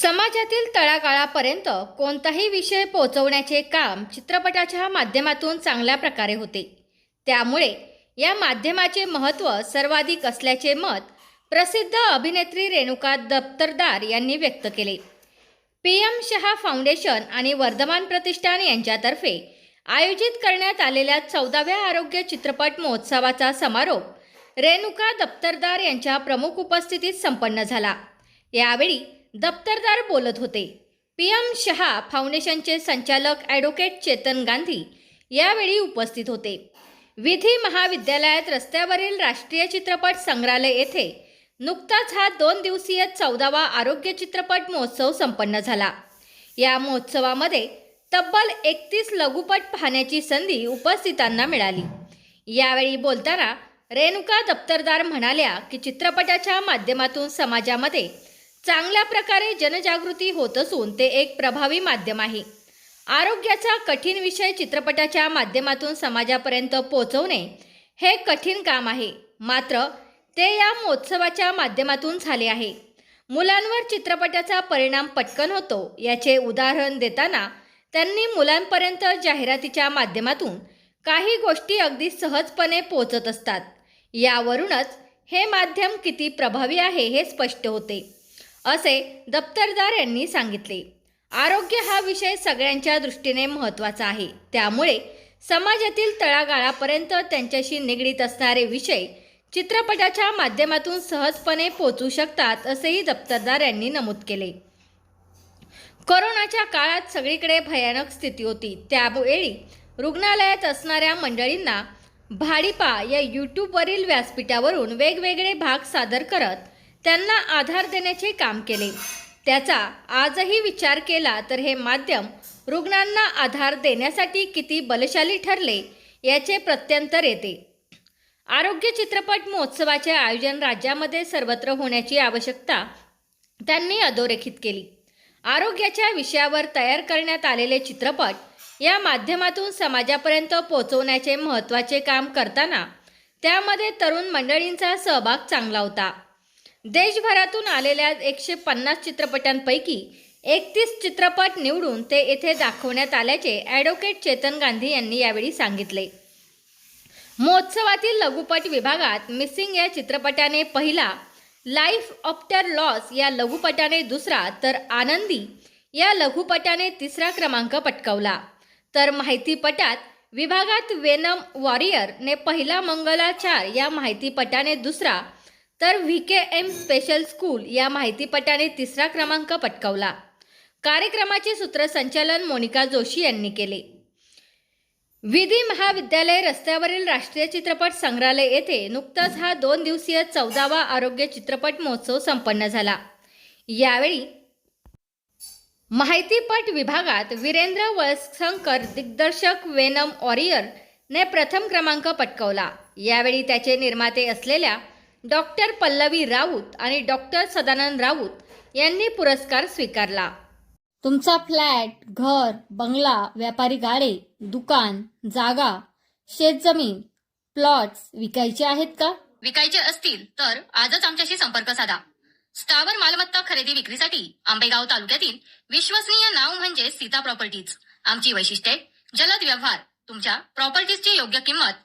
समाजातील तळागाळापर्यंत कोणताही विषय पोहोचवण्याचे काम चित्रपटाच्या माध्यमातून चांगल्या प्रकारे होते. त्यामुळे या माध्यमाचे महत्त्व सर्वाधिक असल्याचे मत प्रसिद्ध अभिनेत्री रेणुका दप्तरदार यांनी व्यक्त केले. पी एम शहा फाउंडेशन आणि वर्धमान प्रतिष्ठान यांच्यातर्फे आयोजित करण्यात आलेल्या चौदाव्या आरोग्य चित्रपट महोत्सवाचा समारोप रेणुका दप्तरदार यांच्या प्रमुख उपस्थितीत संपन्न झाला. यावेळी दप्तरदार बोलत होते. पी एम शहा फाउंडेशनचे संचालक ॲडव्होकेट चेतन गांधी यावेळी उपस्थित होते. विधी महाविद्यालयात रस्त्यावरील राष्ट्रीय चित्रपट संग्रहालय येथे नुकताच हा दोन दिवसीय चौदावा आरोग्य चित्रपट महोत्सव संपन्न झाला. या महोत्सवामध्ये तब्बल एकतीस लघुपट पाहण्याची संधी उपस्थितांना मिळाली. यावेळी बोलताना रेणुका दप्तरदार म्हणाल्या की चित्रपटाच्या माध्यमातून समाजामध्ये चांगल्या प्रकारे जनजागृती होत असून ते एक प्रभावी माध्यम आहे. आरोग्याचा कठीण विषय चित्रपटाच्या माध्यमातून समाजापर्यंत पोहोचवणे हे कठीण काम आहे. मात्र ते या महोत्सवाच्या माध्यमातून झाले आहे. मुलांवर चित्रपटाचा परिणाम पटकन होतो याचे उदाहरण देताना त्यांनी मुलांपर्यंत जाहिरातीच्या माध्यमातून काही गोष्टी अगदी सहजपणे पोहोचत असतात. यावरूनच हे माध्यम किती प्रभावी आहे हे स्पष्ट होते. असे दप्तरदार यांनी सांगितले. आरोग्य हा विषय सगळ्यांच्या दृष्टीने महत्त्वाचा आहे. त्यामुळे समाजातील तळागाळापर्यंत त्यांच्याशी निगडीत असणारे विषय चित्रपटाच्या माध्यमातून सहजपणे पोचू शकतात असेही दप्तरदार यांनी नमूद केले. कोरोनाच्या काळात सगळीकडे भयानक स्थिती होती. त्यावेळी रुग्णालयात असणाऱ्या मंडळींना भाडीपा या यूट्यूबवरील व्यासपीठावरून वेगवेगळे भाग सादर करत त्यांना आधार देण्याचे काम केले. त्याचा आजही विचार केला तर हे माध्यम रुग्णांना आधार देण्यासाठी किती बलशाली ठरले याचे प्रत्यंतर येते. आरोग्य चित्रपट महोत्सवाचे आयोजन राज्यामध्ये सर्वत्र होण्याची आवश्यकता त्यांनी अधोरेखित केली. आरोग्याच्या विषयावर तयार करण्यात आलेले चित्रपट या माध्यमातून समाजापर्यंत पोहोचवण्याचे महत्त्वाचे काम करताना त्यामध्ये तरुण मंडळींचा सहभाग चांगला होता. देशभरातून आलेल्या एकशे पन्नास चित्रपटांपैकी एकतीस चित्रपट निवडून ते येथे दाखवण्यात आल्याचे ॲडव्होकेट चेतन गांधी यांनी यावेळी सांगितले. महोत्सवातील लघुपट विभागात मिसिंग या चित्रपटाने पहिला लाईफ ऑप्टर लॉस या लघुपटाने दुसरा तर आनंदी या लघुपटाने तिसरा क्रमांक पटकावला. तर माहितीपटात विभागात वेनम वॉरियरने पहिला मंगलाचार या माहितीपटाने दुसरा तर V K M special school या माहितीपटाने तिसरा क्रमांक पटकावला. कार्यक्रमाचे सूत्रसंचालन मोनिका जोशी यांनी केले. विधी महाविद्यालय रस्त्यावरील राष्ट्रीय चित्रपट संग्रहालय येथे नुकताच हा दोन दिवसीय चौदावा आरोग्य चित्रपट महोत्सव संपन्न झाला. यावेळी माहितीपट विभागात वीरेंद्र वळसंकर दिग्दर्शक वेनम ऑरियरने प्रथम क्रमांक पटकवला. यावेळी त्याचे निर्माते असलेल्या डॉक्टर पल्लवी राऊत आणि डॉक्टर सदानंद राऊत यांनी पुरस्कार स्वीकारला. तुमचा फ्लॅट घर बंगला व्यापारी गाडे दुकान जागा शेतजमीन प्लॉट्स विकायचे आहेत का? विकायचे असतील तर आजच आमच्याशी संपर्क साधा. स्थावर मालमत्ता खरेदी विक्रीसाठी आंबेगाव तालुक्यातील विश्वसनीय नाव म्हणजे सीता प्रॉपर्टीज. आमची वैशिष्ट्ये जलद व्यवहार तुमच्या प्रॉपर्टीजची योग्य किंमत